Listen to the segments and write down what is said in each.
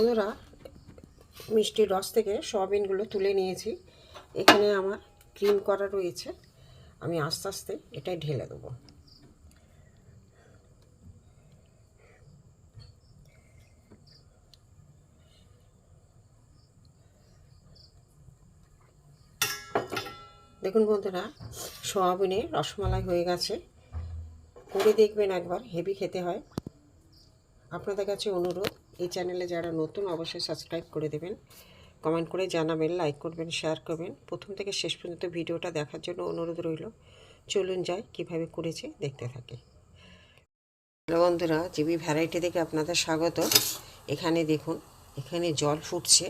বন্ধুরা মিষ্টির রস থেকে সয়াবিনগুলো তুলে নিয়েছি। এখানে আমার ক্রিম করা রয়েছে। আমি আস্তে আস্তে এটাই ঢেলে দেবো। দেখুন বন্ধুরা সয়াবিনের রসমালাই হয়ে গেছে। করে দেখবেন একবার, হেভি খেতে হয়। আপনাদের কাছে অনুরোধ এই চ্যানেলে যারা নতুন, অবশ্যই সাবস্ক্রাইব করে দেবেন। কমেন্ট করে জানাবেন লাইক করবেন শেয়ার করবেন। প্রথম থেকে শেষ পর্যন্ত ভিডিওটা দেখার জন্য অনুরোধ রইল। চলুন যাই, কীভাবে করেছে দেখতে থাকি। বন্ধুরা, জিবি ভ্যারাইটি থেকে আপনাদের স্বাগত। এখানে দেখুন, এখানে জল ফুটছে।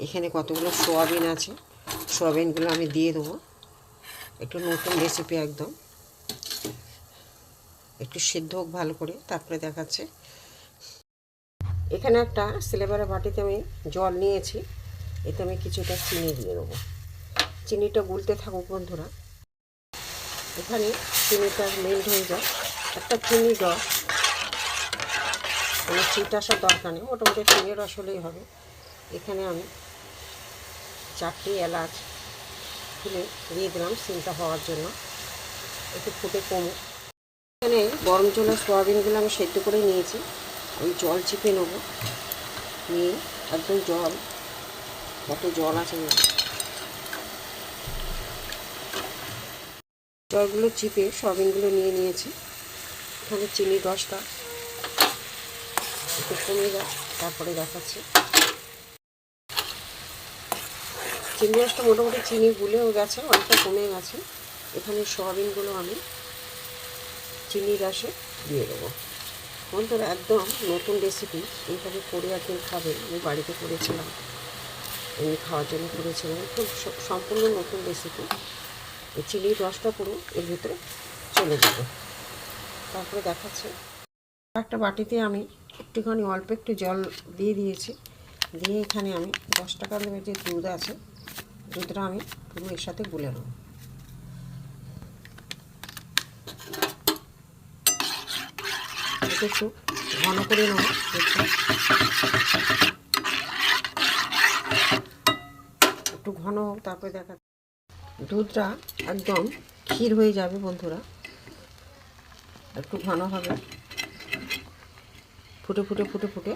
এখানে কতগুলো সোয়াবিন আছে। সোয়াবিনগুলো আমি দিয়ে দেবো। একটু নতুন রেসিপি একদম। একটু সিদ্ধ হোক ভালো করে, তারপরে দেখাচ্ছে। এখানে একটা সিলেবারের বাটিতে আমি জল নিয়েছি। এতে আমি কিছুটা চিনি দিয়ে দেবো। চিনিটা গুলতে থাকুক বন্ধুরা। এখানে চিনিটা মেল্ট হয়ে যায় একটা চিনি রস কোনো চিট আসার দরকার নেই। মোটামুটি চিনি রস হলেই হবে। এখানে আমি চারটি এলাচ খুলে দিয়ে দিলাম সিমটা হওয়ার জন্য। একটু ফুটে কমুক। এখানে গরম জলে সয়াবিনগুলো আমি সেদ্ধ করে নিয়েছি। আমি জল চিপে নেব। নিয়ে একদম জল, কত জল আছে জলগুলো চিপে সয়াবিনগুলো নিয়ে নিয়েছি। এখানে চিনির রসটা কমে যায় তারপরে দেখাচ্ছি। চিনি রসটা মোটামুটি চিনি গুলেও গেছে, অনেকটা কমে গেছে। এখানে সয়াবিনগুলো আমি চিনি রসে দিয়ে দেবো। বন্ধুরা, একদম নতুন রেসিপি এইভাবে করে একদিন খাবে। আমি বাড়িতে করেছিলাম। এমনি খাওয়ার জন্য করেছিলাম। খুব সম্পূর্ণ নতুন রেসিপি এই চিনির রসটা পুরো এর ভিতরে চলে যাবে। তারপরে দেখাচ্ছে। একটা বাটিতে আমি একটুখানি অল্প একটু জল দিয়ে দিয়েছি। দিয়ে এখানে আমি দশ টাকা দামের যে দুধ আছে, দুধটা আমি পুরো এর সাথে গুলে নেব। এটা একটু ঘন করে নেব একটু ঘন হোক তারপরে দেখা দুধটা একদম ক্ষীর হয়ে যাবে বন্ধুরা। একটু ঘন হবে। ফুটে ফুটে ফুটে ফুটে।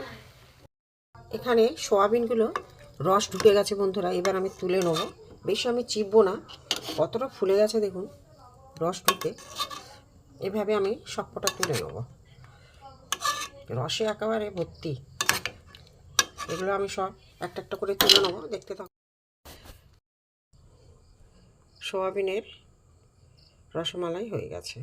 এখানে সোয়াবিনগুলো রস ঢুকে গেছে বন্ধুরা, এবার আমি তুলে নেব। বেশি আমি চিপবো না, কতটা ফুলে গেছে দেখুন, রস ঢুকে। এভাবে আমি সবকটা তুলে নেব। রসে একেবারে ভর্তি। এগুলো আমি সব একটা একটা করে তুলে নেব, দেখতে থাকো। সোয়াবিনের রসমালাই হয়ে গেছে।